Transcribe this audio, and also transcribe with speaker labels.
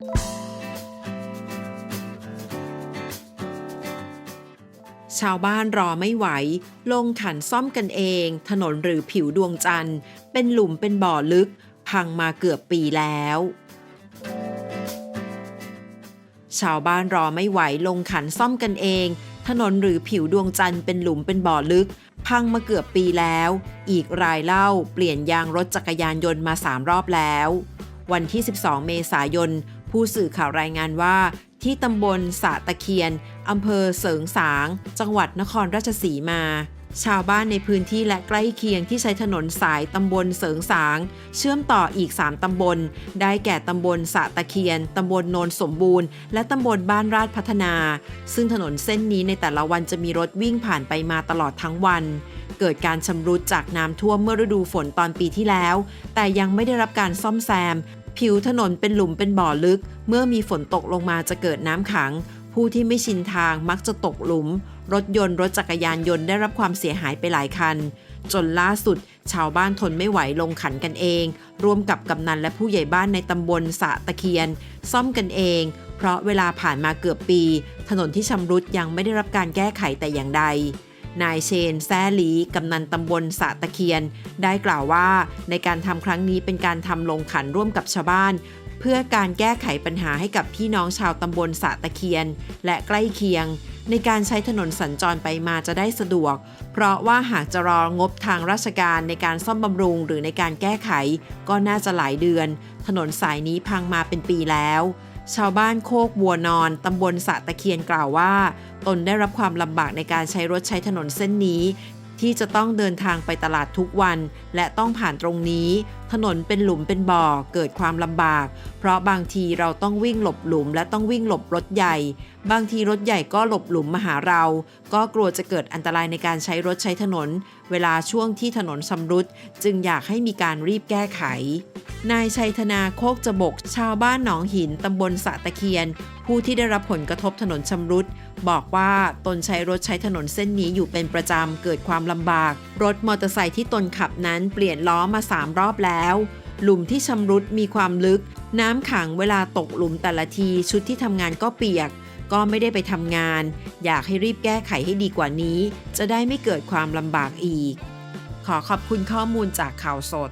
Speaker 1: ชาวบ้านรอไม่ไหว ลงขันซ่อมกันเอง ถนนหรือผิวดวงจันทร์ เป็นหลุมเป็นบ่อลึก พังมาเกือบปีแล้ว ชาวบ้านรอไม่ไหว ลงขันซ่อมกันเอง ถนนหรือผิวดวงจันทร์เป็นหลุมเป็นบ่อลึก พังมาเกือบปีแล้ว อีกรายเล่า เปลี่ยนยางรถจักรยานยนต์มาสามรอบแล้ว วันที่ 12 เมษายน ผู้สื่อข่าวรายงานว่า ที่ตำบลสะตะเคียนอำเภอเสริงสาง จังหวัดนครราชสีมา ชาวบ้านในพื้นที่และใกล้เคียงที่ใช้ถนนสายตำบลเสริงสาง เชื่อมต่ออีก 3 ตำบล ได้แก่ตำบลสะตะเคียน ตำบลโนนสมบูรณ์ และตำบลบ้านราชพัฒนา ซึ่งถนนเส้นนี้ในแต่ละวันจะมีรถวิ่งผ่านไปมาตลอดทั้งวันเกิดการชำรุดจากน้ำท่วมเมื่อฤดูฝนตอนปีที่แล้ว แต่ยังไม่ได้รับการซ่อมแซม ผิวถนนเป็นหลุมเป็นบ่อลึก เมื่อมีฝนตกลงมาจะเกิดน้ำขัง ผู้ที่ไม่ชินทางมักจะตกหลุม รถยนต์รถจักรยานยนต์ได้รับความเสียหายไปหลายคัน จนล่าสุด ชาวบ้านทนไม่ไหวลงขันกันเอง ร่วมกับกำนันและผู้ใหญ่บ้านในตำบลสะตะเคียน ซ่อมกันเอง เพราะเวลาผ่านมาเกือบปี ถนนที่ชำรุดยังไม่ได้รับการแก้ไขแต่อย่างใด นายเชนแซ่หลีกำนันตำบลสะตะเคียน ได้กล่าวว่าในการทำครั้งนี้เป็นการทำลงขันร่วมกับชาวบ้าน เพื่อการแก้ไขปัญหาให้กับพี่น้องชาวตำบลสะตะเคียน และใกล้เคียง ในการใช้ถนนสัญจรไปมาจะได้สะดวก เพราะว่าหากจะรองบทางราชการในการซ่อมบำรุงหรือในการแก้ไข ก็น่าจะหลายเดือน ถนนสายนี้พังมาเป็นปีแล้ว ชาวบ้านโคกบัวนอนตำบลสะตะเคียนกล่าวว่า ตนได้รับความลำบากในการใช้รถใช้ถนนเส้นนี้ ที่จะต้องเดินทางไปตลาดทุกวัน และต้องผ่านตรงนี้ ถนนเป็นหลุมเป็นบ่อเกิดความลำบาก เพราะบางทีเราต้องวิ่งหลบหลุม และต้องวิ่งหลบรถใหญ่ บางทีรถใหญ่ก็หลบหลุมมาหาเรา ก็กลัวจะเกิดอันตรายในการใช้รถใช้ถนน เวลาช่วงที่ถนนชำรุด จึงอยากให้มีการรีบแก้ไขนายชัยธนาโคกจบก ชาวบ้านหนองหินตำบลสะตะเคียน ผู้ที่ได้รับผลกระทบถนนชำรุด บอกว่าตนใช้รถใช้ถนนเส้นนี้อยู่เป็นประจำเกิดความลำบาก รถมอเตอร์ไซค์ที่ตนขับนั้นเปลี่ยนล้อมา 3 รอบแล้ว หลุมที่ชำรุดมีความลึก น้ำขังเวลาตกหลุมแต่ละทีชุดที่ทำงานก็เปียก ก็ไม่ได้ไปทำงาน อยากให้รีบแก้ไขให้ดีกว่านี้ จะได้ไม่เกิดความลำบากอีก ขอขอบคุณข้อมูลจากข่าวสด